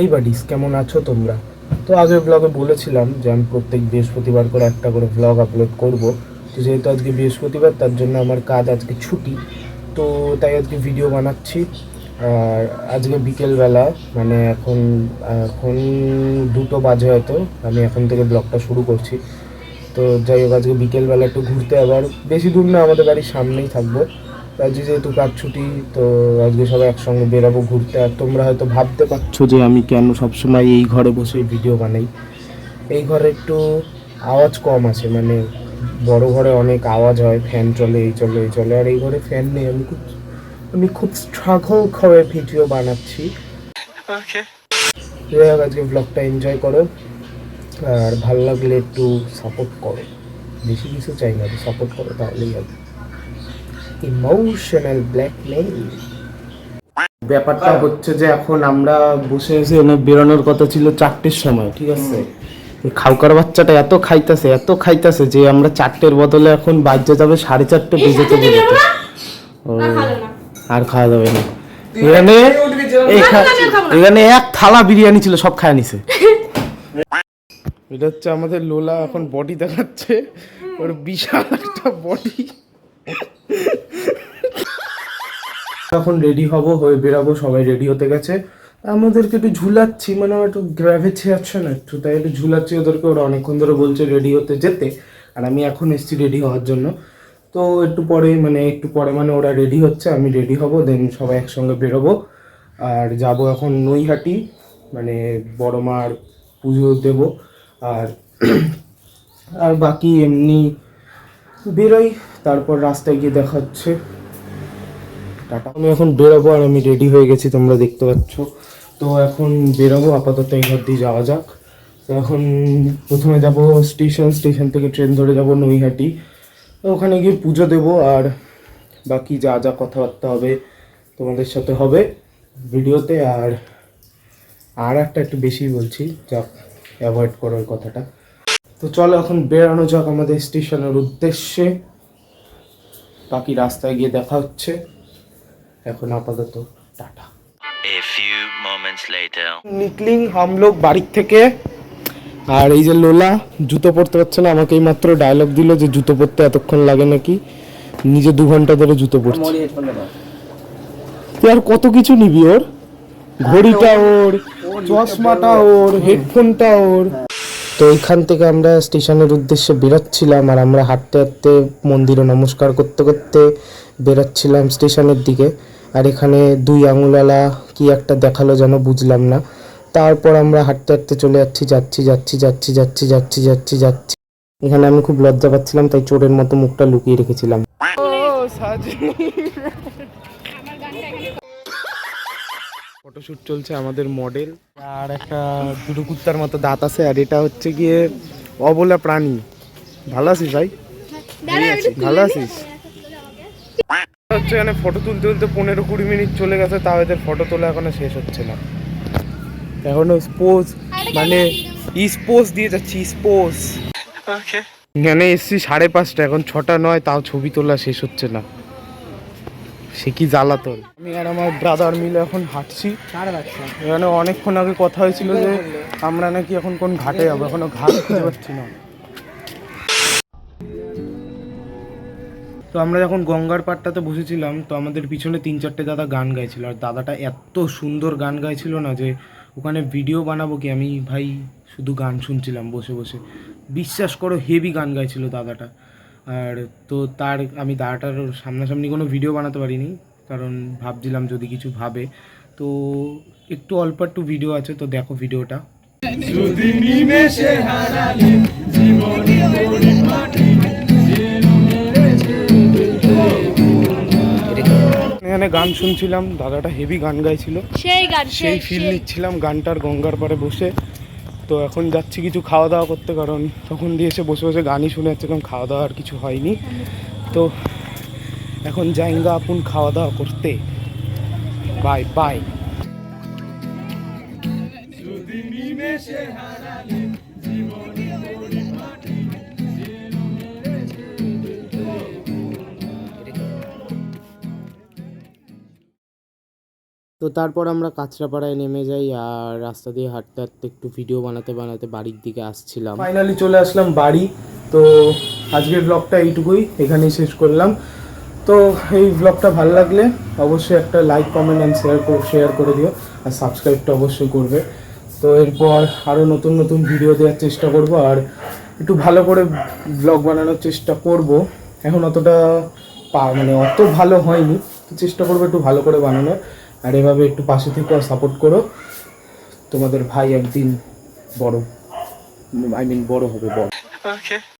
এই বাডিস, কেমন আছো তোমরা? তো আগের ব্লগে বলেছিলাম যে আমি প্রত্যেক বৃহস্পতিবার করে একটা করে ব্লগ আপলোড করব। তো যেহেতু আজকে বৃহস্পতিবার, তার জন্য আমার কাজ আজকে ছুটি। তো তাই আজকে ভিডিও বানাচ্ছি। আর আজকে বিকেলবেলা মানে এখন এখন দুটো বাজে হয়তো, আমি এখন থেকে ব্লগটা শুরু করছি। তো যাই হোক, আজকে বিকেলবেলা একটু ঘুরতে আবার, বেশি দূর না, আমাদের বাড়ির সামনেই থাকব। আজকে যেহেতু কাজ ছুটি তো আজকে সবাই একসঙ্গে বেরাবো ঘুরতে। আর তোমরা হয়তো ভাবতে পারছ যে আমি কেন সবসময় এই ঘরে বসে ভিডিও বানাই। এই ঘরে একটু আওয়াজ কম আছে মানে বড় ঘরে অনেক আওয়াজ হয় ফ্যান চলে এই চলে এই চলে আর এই ঘরে ফ্যান নেই। আমি খুব আমি খুব স্ট্রাগল করে ভিডিও বানাচ্ছি। যাই হোক আজকে ব্লগটা এনজয় করো। আর ভালো লাগলে একটু সাপোর্ট করো। বেশি কিছু চাই না সাপোর্ট করো তাহলেই হবে। ইমোশনাল ব্ল্যাকমেইল ব্যাপারটা হচ্ছে যে এখন আমরা বসে আছি এনে বেরোনোর কথা ছিল চারটের সময় ঠিক আছে? এই খাউকার বাচ্চাটা এত খাইতেছে এত খাইতেছে যে আমরা চারটের বদলে এখন বাজ্যে যাবে সাড়ে চারটে বেজেতে বেজেতে ও আর খাওয়া যাবে না। এখানে এখানে এক থালা বিরিয়ানি ছিল সব খায় নিছে। এটা হচ্ছে আমাদের লোলা এখন বডি দেখাচ্ছে। ওর বিশাল একটা বডি এখন রেডি হব, হয়ে বেরাবো, সবাই রেডি হতে গেছে। আমাদেরকে একটু ঝুলাচ্ছি মানে একটু গ্র্যাভিটি আছে না একটু, তাই একটু ঝুলাচ্ছি ওদেরকে। ওরা অনেকক্ষণ ধরে বলছে রেডি হতে যেতে, আর আমি এখন এসেছি রেডি হওয়ার জন্য। তো একটু পরে মানে একটু পরে মানে ওরা রেডি হচ্ছে, আমি রেডি হব দেন সবাই একসঙ্গে বেরোবো। আর যাব এখন নৈহাটি মানে বড় মার পুজো দেব। আর আর বাকি এমনি বেরোই, তারপর রাস্তায় গিয়ে দেখা হচ্ছে। টাটা। আমি এখন বেরোবো আর আমি রেডি হয়ে গেছি, তোমরা দেখতে পাচ্ছ। তো এখন বেরোবো, আপাতত এই ঘর দিয়ে যাওয়া যাক। তো এখন প্রথমে যাব স্টেশন স্টেশন থেকে ট্রেন ধরে যাব নৈহাটি। তো ওখানে গিয়ে পুজো দেব আর বাকি যা যা কথাবার্তা হবে তোমাদের সাথে হবে ভিডিওতে। আর আর একটা একটু বেশি বলছি যাক অ্যাভয়েড করো ওই কথাটা। তো চলো এখন বেরানো যাক আমাদের স্টেশনের উদ্দেশ্যে। বাকি রাস্তায় গিয়ে দেখা হচ্ছে। এখন আপাতত tata. A few moments later. নিকলিং হাম লোক বাড়ির থেকে। আর এই যে লোলা জুতো পরতে পারছে না আমাকে এই মাত্র ডায়লগ দিল যে জুতো পরতে এতক্ষণ লাগে নাকি? নিজে দু ঘণ্টা ধরে জুতো পরছে। তুই আর কত কিছু নিবি ওর? ঘড়িটা ওর চশমাটা ওর হেডফোনটা ওর। তো এইখান থেকে আমরা স্টেশনের উদ্দেশ্যে বেরোচ্ছিলাম আর আমরা হাঁটতে হাঁটতে মন্দিরে নমস্কার করতে করতে বেরোচ্ছিলাম স্টেশনের দিকে। আর এখানে দুই আঙুলালা কি একটা দেখাল যেন বুঝলাম না। তারপর আমরা হাঁটতে হাঁটতে চলে যাচ্ছি যাচ্ছি যাচ্ছি যাচ্ছি যাচ্ছি যাচ্ছি যাচ্ছি যাচ্ছি। এখানে আমি খুব লজ্জা পাচ্ছিলাম তাই চোরের মতো মুখটা লুকিয়ে রেখেছিলাম। ফটোশুট চলছে আমাদের মডেল। আর একটা দুটো কুত্তার মতো দাঁত আছে আর এটা হচ্ছে গিয়ে অবলা প্রাণী। ভালো আছিস ভাই? ভালো আছিস? হচ্ছে এখানে ফটো তুলতে তুলতে পনেরো কুড়ি মিনিট চলে গেছে তাও এদের ফটো তোলা এখনও শেষ হচ্ছে না। এখনও স্পোজ মানে স্পোজ দিয়ে যাচ্ছি স্পোজ এখানে এসছি সাড়ে পাঁচটা এখন ছটা নয় তাও ছবি তোলা শেষ হচ্ছে না। সে কি জ্বালাতন? আমি আর আমার ব্রাদার মিলে এখন হাঁটছি। এখানে অনেকক্ষণ আগে কথা হয়েছিল যে আমরা নাকি এখন কোন ঘাটে যাব এখনও ঘাট খুঁজে পাচ্ছি না। তো আমরা যখন গঙ্গার পাড়টাতে বসেছিলাম, তো আমাদের পিছনে তিন চারটে দাদা গান গাইছিল। আর দাদাটা এত সুন্দর গান গাইছিল না যে, ওখানে ভিডিও বানাবো কি? আমি ভাই শুধু গান শুনছিলাম বসে বসে। বিশ্বাস করো হেভি গান গাইছিল দাদাটা। আর তো তার, আমি দাদাটার সামনাসামনি কোনো ভিডিও বানাতে পারিনি, কারণ ভাবছিলাম যদি কিছু ভাবে। তো একটু অল্প একটু ভিডিও আছে, তো দেখো ভিডিওটা এখানে গান শুনছিলাম দাদাটা হেভি গান গাইছিল। সেই গান সেই ফিল নিচ্ছিলাম গানটার গঙ্গার পাড়ে বসে। তো এখন যাচ্ছি কিছু খাওয়া দাওয়া করতে কারণ তখন দিয়ে এসে বসে বসে গানই শুনে যাচ্ছে কারণ খাওয়া দাওয়া আর কিছু হয়নি। তো এখন জাইঙ্গা আপন খাওয়া দাওয়া করতে। বাই বাই তো তারপর আমরা কাঁচরাপাড়ায় নেমে যাই আর রাস্তা দিয়ে হাঁটতে হাঁটতে একটু ভিডিও বানাতে বানাতে বাড়ির দিকে আসছিলাম। ফাইনালি চলে আসলাম বাড়ি। তো আজকের ব্লগটা এইটুকুই, এখানেই শেষ করলাম। তো এই ব্লগটা ভালো লাগলে অবশ্যই একটা like comment and share share করে দিও। আর সাবস্ক্রাইবটা অবশ্যই করবে। তো এরপর আরও নতুন নতুন ভিডিও দেওয়ার চেষ্টা করব। আর একটু ভালো করে ব্লগ বানানোর চেষ্টা করব। এখন অতটা পা মানে অত ভালো হয়নি। তো চেষ্টা করব একটু ভালো করে বানানোর। আর এভাবে একটু পাশে থেকে সাপোর্ট করো তোমাদের ভাই একদিন বড় আই মিন বড় হবে, বড় Okay.